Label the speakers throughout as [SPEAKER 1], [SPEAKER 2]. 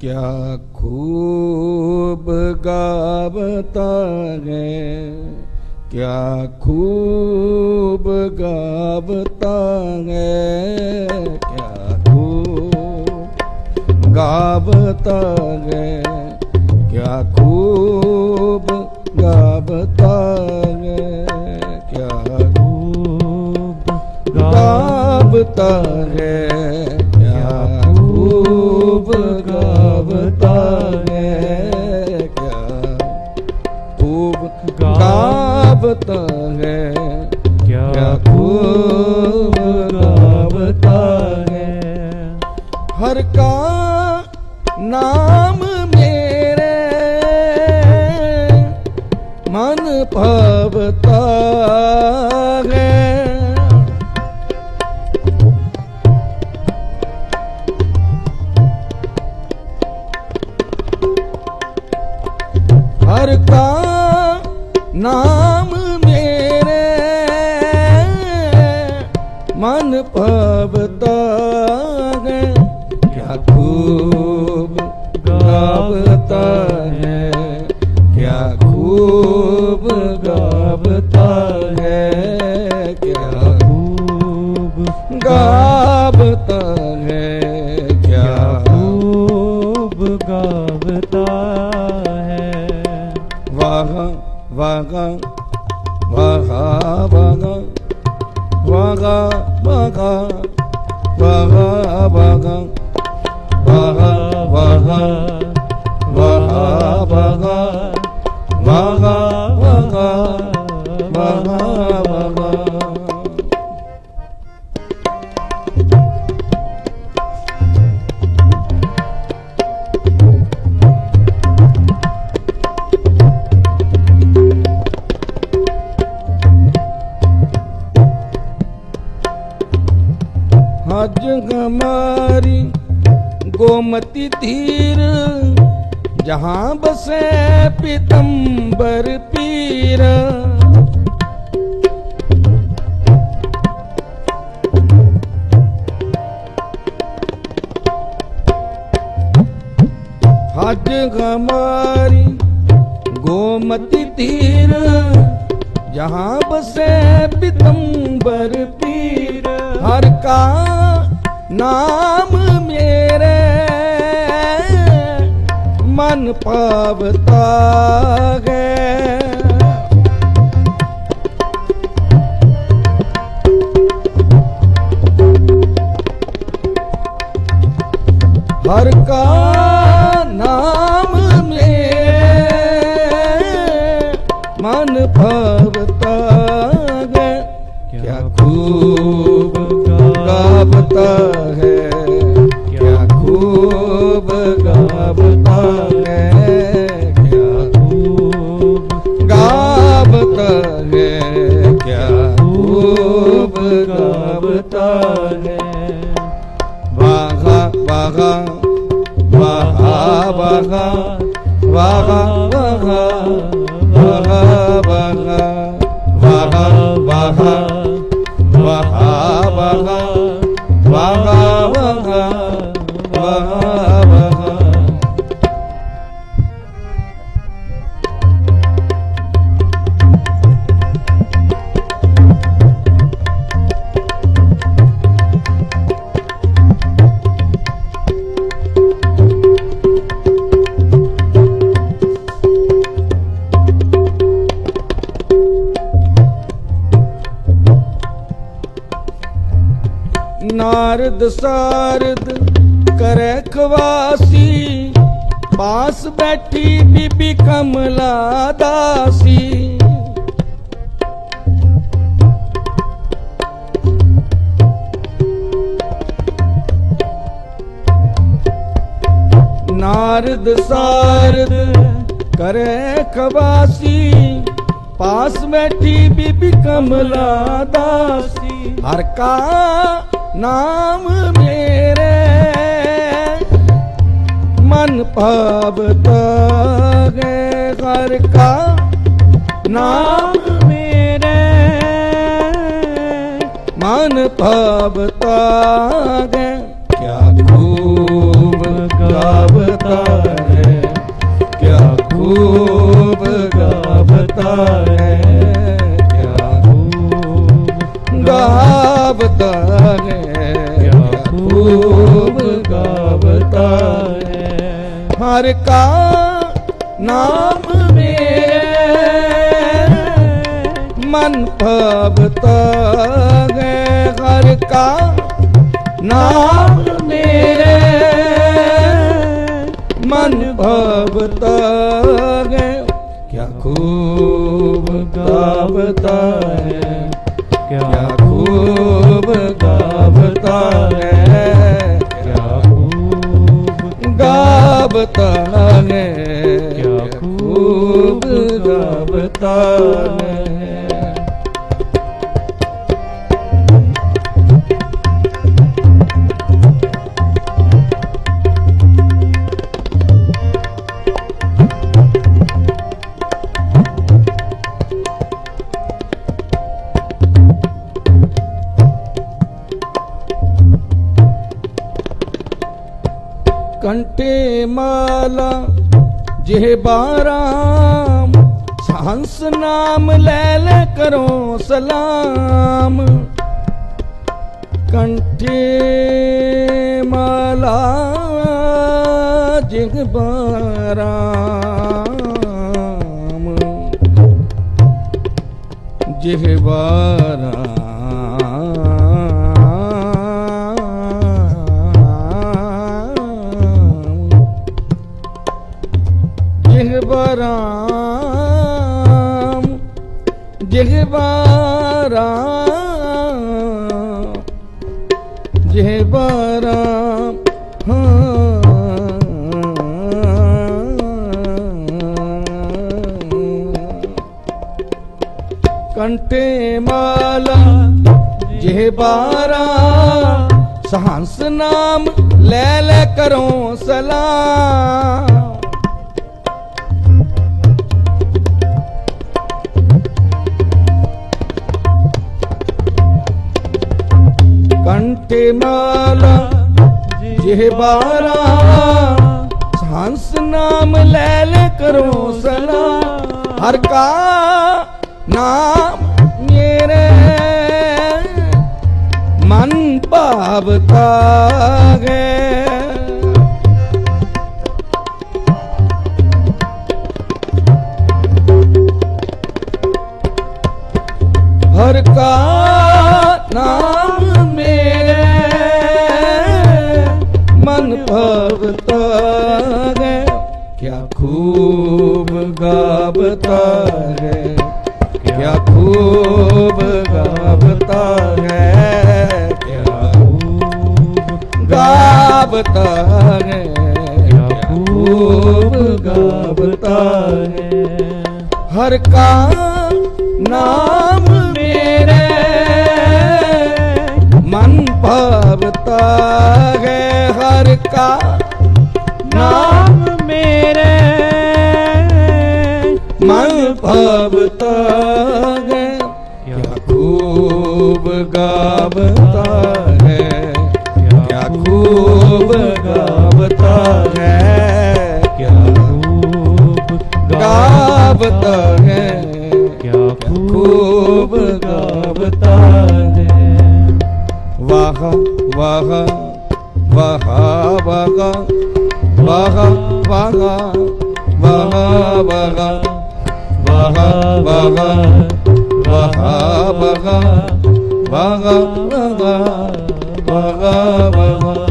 [SPEAKER 1] क्या खूब गावता है क्या खूब गावता है क्या खूब गावता है क्या खूब गावता है क्या
[SPEAKER 2] खूब
[SPEAKER 1] गावता है ਹਰ ਕਾ ਨਾਮ ਮੇਰੇ।
[SPEAKER 2] ਮਨ
[SPEAKER 1] ਭਵਤਾ खूब गावता है क्या खूब गावता है क्या खूब गावता है क्या
[SPEAKER 2] खूब
[SPEAKER 1] गावता है वाह वाह वाह वाह वाह वाह वाह हज हमारी गोमती तीर जहाँ बसे पीतम्बर पीर हज हमारी गोमती तीर जहाँ बसे पीतम्बर पीर हर का ਨਾਮ ਮੇਰੇ ਮਨ ਪਾਵਤਾ ਹੈ। ਹਰ ਕਾ ਨਾਮ ਮੇ ਮਨ ਭਵਤਾ ਗ ਕਿਆ ਖੂਬ ਗਾਵਤਾ ਨਾਰਦ ਸਾਰਦ ਕਰੇ ਖਵਾਸੀ। ਪਾਸ ਬੈਠੀ ਬੀਬੀ ਕਮਲਾ ਦਾਸੀ। ਨਾਰਦ ਸਾਰਦ ਕਰੈ ਖਵਾਸੀ। ਪਾਸ ਬੈਠੀ ਬੀਬੀ ਕਮਲਾ ਦਾਸੀ। ਹਰ ਕਾ ਨਾਮ ਮੇਰੇ ਮਨ ਪਾਵਤਾ ਗਏ ਘਰ ਕਾ ਨਾਮ ਮੇਰੇ ਮਨ ਪਾਵਤਾ ਗਏ ਕਿਆ ਖੂਬ ਗਾਵਤਾ ਹੈ ਕਿਆ ਖੂਬ ਗਾਵਤਾ ਹੈ ਕਿਆ ਖੂਬ ਗਾਵਤਾ ਹੈ ਹਰ ਕਾ ਨਾਮ ਮੇਰੇ। ਮਨ ਭਵਤਾ ਹੈ, ਹਰ ਕਾ ਨਾਮ ਮੇਰੇ। ਮਨ ਭਵਤਾ ਹੈ क्या खूब गावता है
[SPEAKER 2] દાબતાને
[SPEAKER 1] ક્યાં ખૂબ દાબતાને ਕੰਟੇ ਮਾਲਾ, ਜਿਹ ਬਾਰਾਮ ਹੰਸ ਨਾਮ ਲੈ ਲੈ ਕਰੋ ਸਲਾਮ। ਕੰਠੇ ਮਾਲਾ, ਜਿਹ ਬਾਰਾਮ ਜਿਹ ਬਾਰਾਮ ਜਿਹ ਬਾਰਾ ਜਿਹ ਬਾਰਾ, ਹਾਂ। ਕੰਟੇ ਮਾਲਾ, ਜਿਹ ਬਾਰਾ, ਸਹੰਸ ਨਾਮ ਲੈ ਲੈ ਕਰੋ ਸਲਾਮ। ਮਾਲਾ, ਜਿਹ ਬਾਰਾ ਹੰਸ ਨਾਮ ਲੈ ਲੈ ਕਰੋ ਸਲਾ। ਹਰ ਕਾ ਨਾਮ ਮੇਰੇ ਮਨ ਭਾਵਤਾ ਹੈ ਹਰ ਕਾ ਹੈ ਤੇਰਾ ਰੂਪ ਗਾਵਤਾ ਹੈ ਰੂਪ ਗਾਵਤਾ ਹੈ ਹਰ ਕਾ ਨਾਮ ਮੇਰੇ ਮਨ ਭਾਵਤਾ ਹੈ ਹਰ ਕਾ ਨਾਮ
[SPEAKER 2] ਮੇਰੇ
[SPEAKER 1] ਮਨ ਭਾਵਤਾ ਹੈ ਯਾਕੂਬ गावता है क्या खूब गावता है क्या
[SPEAKER 2] खूब
[SPEAKER 1] गावता है
[SPEAKER 2] क्या
[SPEAKER 1] खूब गावता है वाह वाह वाह वाह वाह वाह वाह वाह वाह वाह वाह वाह பகவதா பகவதா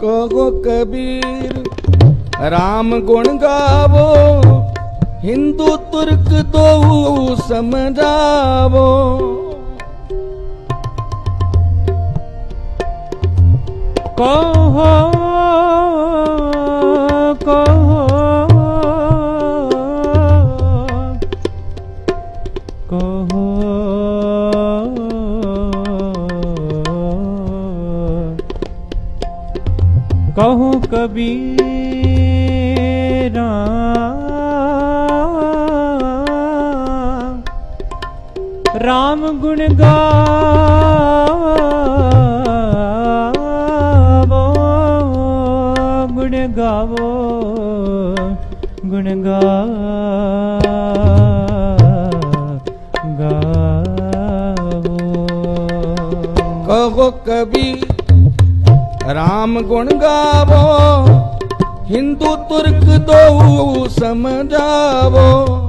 [SPEAKER 1] Gogo Kabir. ਰਾਮ ਗੁਣ ਗਾਵੋ ਹਿੰਦੂ ਤੁਰਕ ਦੋਹੂ ਸਮਝਾਵੋ
[SPEAKER 2] ਕਹੋ ਕਹੋ ਕਹੋ ਕਹੋ ਕਬੀਰ RAM ਗੁਣ ਗਾਵੋ ਗੁਣ ਗਾਵੋ, ਗੁਣ ਗਾ ਗਾਵੋ
[SPEAKER 1] ਕਹੋ ਕਬੀਰ RAM ਗੁਣ ਗਾਵੋ, ਹਿੰਦੂ ਤੁਰਕ ਦੋ ਸਮਝਾਵੋ।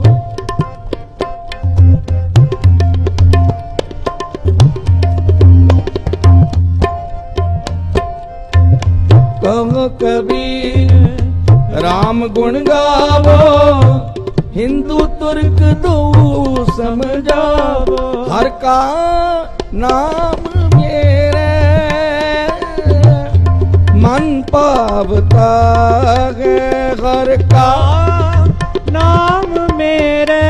[SPEAKER 1] RAM ਗੁਣ ਗਾਵੋ। ਹਿੰਦੂ ਤੁਰਕ ਦੋ ਸਮਝਾਵੋ। ਹਰ ਕਾ ਨਾਮ ਮੇਰੇ। ਮਨ ਪਾਵਤਾ ਹੈ ਹਰ ਕਾ
[SPEAKER 2] ਨਾਮ ਮੇਰੇ।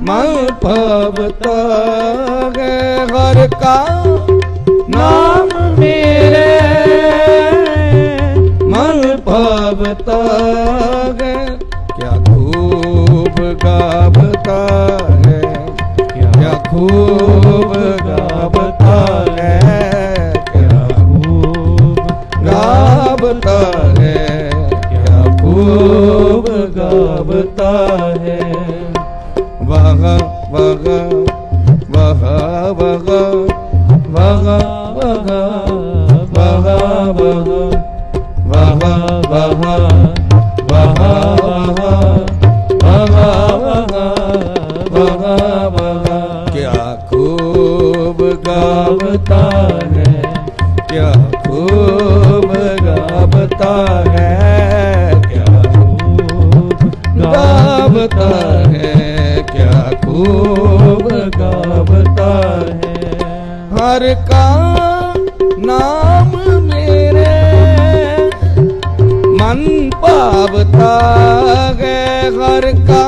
[SPEAKER 1] ਮਨ ਪਾਵਤਾ ਹੈ ਹਰ ਕਾ Oh. आवता है हर का नाम मेरे मन पावता है हर का